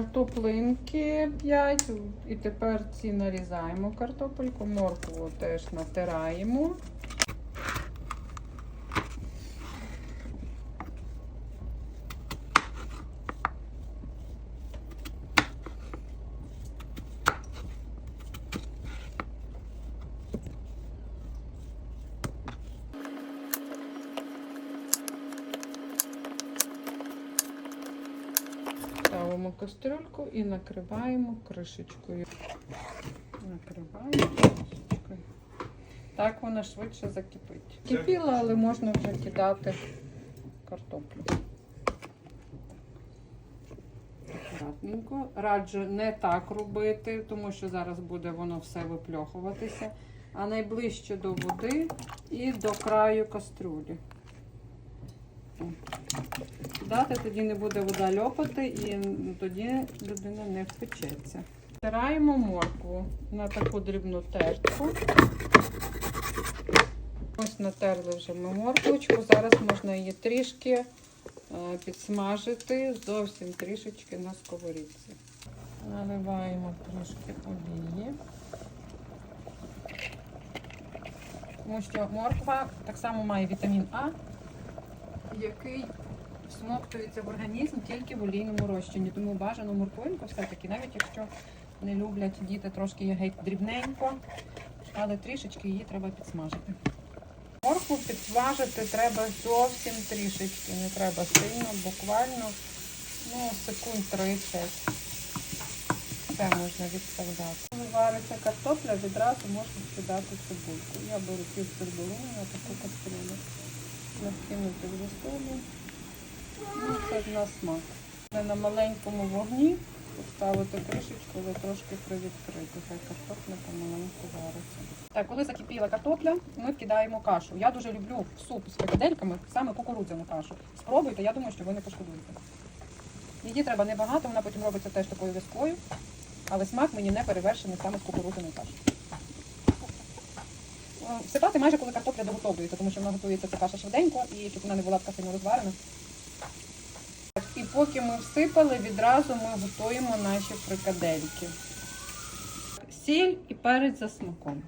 Картоплинки 5. І тепер ці нарізаємо картопельку. Моркву теж натираємо. Ставимо кастрюльку і накриваємо кришечкою. Накриваємо кришечкою. Так вона швидше закипить. Кипіла, але можна вже кидати картоплю. Акуратненько. Раджу не так робити, тому що зараз буде воно все випльохуватися. А найближче до води і до краю кастрюлі. Дати тоді не буде вода льопати і тоді людина не впечеться. Стираємо моркву на таку дрібну тертку. Ось натерли вже ми морквочку. Зараз можна її трішки е, підсмажити, зовсім трішечки на сковорідці. Наливаємо трошки олії. Тому що морква так само має вітамін А, який всмоктується в організм тільки в олійному розчині. Тому бажано морквинку все-таки, навіть якщо не люблять діти трошки геть дрібненько, але трішечки її треба підсмажити. Моркву підсмажити треба зовсім трішечки, не треба сильно, буквально ну, секунд 30. Все можна відставляти. Коли вариться картопля, відразу можна скидати цибульку. Я беру пів цибулини на таку кастрюлю. Накинути в засолі. Ну, це на смак. На маленькому вогні поставити кришечку, але трошки привідкрити. Хай картопля помаленьку вариться. Так, коли закипіла картопля, ми вкидаємо кашу. Я дуже люблю суп з фрикадельками саме кукурудзяну кашу. Спробуйте, я думаю, що ви не пошкодуєте. Її треба небагато, вона потім робиться теж такою вискою, але смак мені не перевершений саме з кукурудзяною кашею. Е, Всипати майже коли картопля доготовується, тому що вона готується ця каша швиденько і щоб вона не була така сильно розварена. Поки ми всипали, відразу ми готуємо наші фрикадельки. Сіль і перець за смаком.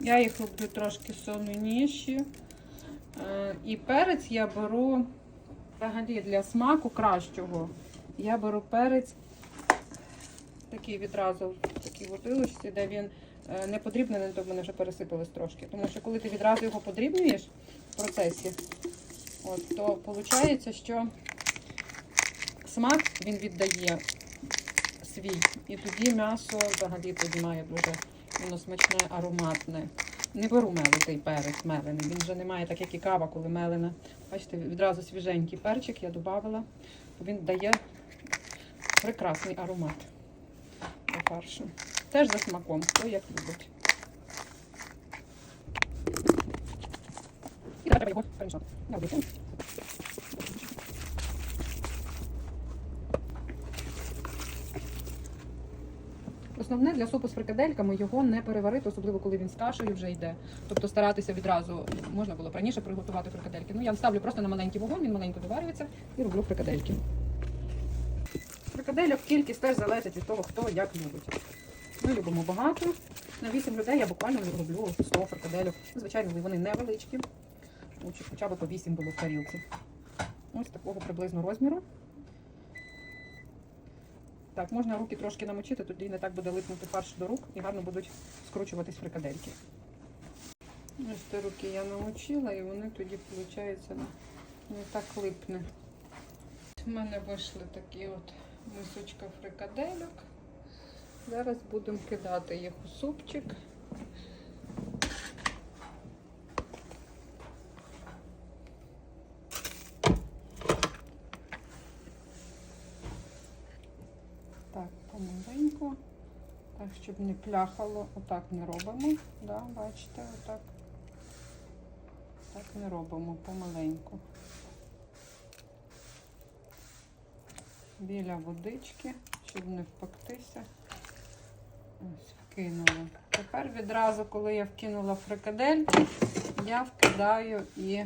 Я їх роблю трошки солоніші. Е, І перець я беру взагалі для смаку кращого. Я беру перець такий відразу в такій бутилочці, де він не подрібнений, то в мене вже пересипались трошки. Тому що коли ти відразу його подрібнюєш в процесі, от, то виходить, що смак він віддає свій. І тоді м'ясо взагалі тоді має дуже воно смачне, ароматне. Не беру мелитий перець мелений. Він вже не має так, як і кава, коли мелена. Бачите, відразу свіженький перчик я додавала. Він дає прекрасний аромат до фаршу. Теж за смаком, хто як любить. І треба його перемішати. Основне для супу з фрикадельками його не переварити, особливо коли він з кашею вже йде. Тобто старатися відразу можна було б раніше приготувати фрикадельки. Ну я ставлю просто на маленький вогонь, він маленько доварюється і роблю фрикадельки. Фрикадельок кількість теж залежить від того, хто як любить. Ми любимо багато. На 8 людей я буквально роблю 100 фрикадельок. Звичайно, вони невеличкі. Лучше хоча б по 8 було в тарілці. Ось такого приблизно розміру. Так, можна руки трошки намочити, тоді не так буде липнути фарш до рук і гарно будуть скручуватись фрикадельки. Ось ті руки я намочила і вони тоді, виходить, не так липне. У мене вийшли такі от мисочка фрикадельок. Зараз будемо кидати їх у супчик. Так, помаленьку. Так, щоб не пляхало, отак не робимо. Да, бачите, отак. Так не робимо помаленьку. Біля водички, щоб не впектися. Ось, вкинули Тепер відразу, коли я вкинула фрикадельки, я вкидаю і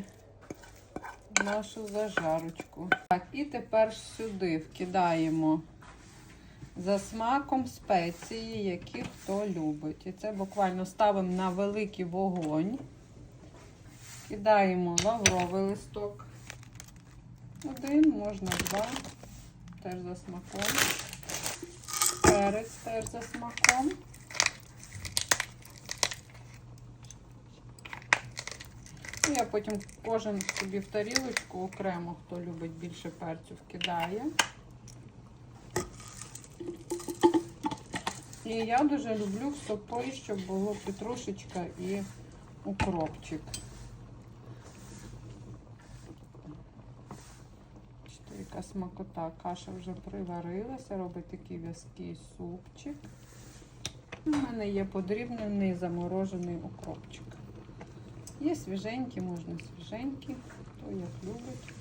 нашу зажарочку. Так, і тепер сюди вкидаємо за смаком спеції, які хто любить. І це буквально ставимо на великий вогонь. Кидаємо лавровий листок. Один, можна два. Теж за смаком. Перець теж за смаком. Я потім кожен собі в тарілочку окремо, хто любить більше перцю, вкидає. І я дуже люблю в сопи, щоб було петрушечка і укропчик. Смакота. Каша вже приварилася, робить такий в'язкий супчик. У мене є подрібнений заморожений укропчик. Є свіженькі, можна свіженькі, хто як любить.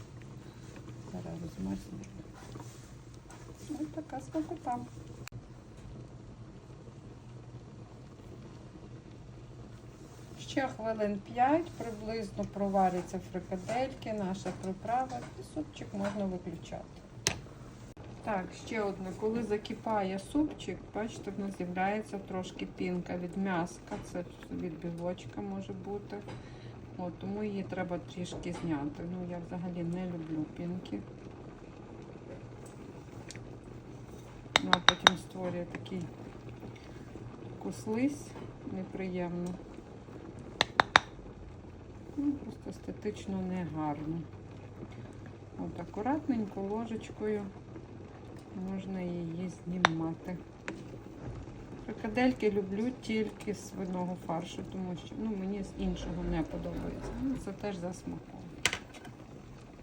Зараз розмерзне. Ось така смакота. Ще хвилин 5 приблизно проваряться фрикадельки, наша приправа і супчик можна виключати. Так, ще одне. Коли закипає супчик, бачите, в нас з'являється трошки пінка від м'яска, це від білочка може бути. От, тому її треба трішки зняти. Ну, я взагалі не люблю пінки. Ну, а потім створює такий куслись неприємно. Ну, просто естетично не гарно. От акуратненько ложечкою можна її знімати. Фрикадельки люблю тільки з свиного фаршу, тому що ну, мені з іншого не подобається. Ну, це теж за смаком.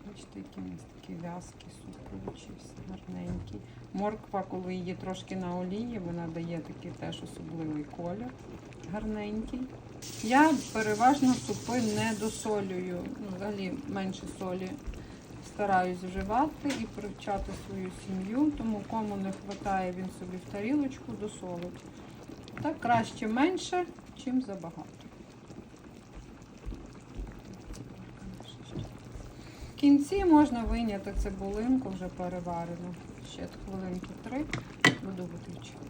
Бачите, які у нас такі в'язкі, суповичі, гарненькі. Морква, коли її трошки на олії, вона дає такий теж особливий колір, гарненький. Я переважно супи не досолюю, ну, взагалі менше солі стараюсь вживати і привчати свою сім'ю, тому кому не вистачає, він собі в тарілочку досолить. Так краще менше, чим забагато. В кінці можна вийняти цибулинку вже переварену. Ще хвилинки три буду виключати.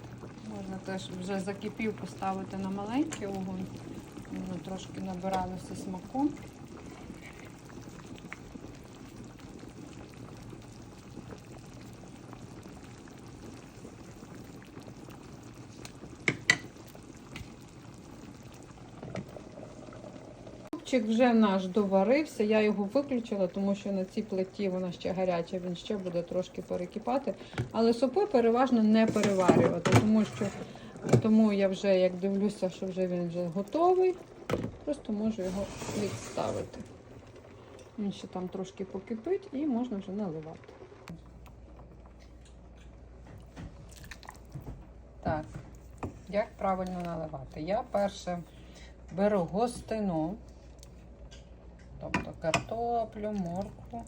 Можна теж вже закипів поставити на маленький огонь. Воно трошки набиралося смаку. Супчик вже наш доварився, я його виключила, тому що на цій плиті вона ще гаряча, він ще буде трошки перекипати. Але супи переважно не переварювати, тому що тому я вже як дивлюся, що вже він вже готовий, просто можу його відставити. Він ще там трошки покипить і можна вже наливати. Так, як правильно наливати? Я перше беру гостину, тобто картоплю, моркву,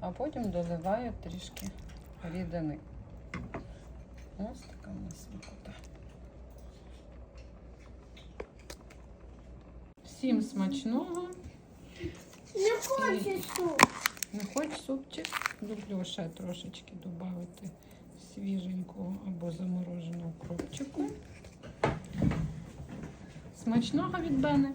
а потім доливаю трішки рідини. Ось така у нас смакота. Всім смачного. Не хочу суп. Не хоч супчик, люблю ще трошечки додати свіженького або замороженого кропчику. Смачного від мене.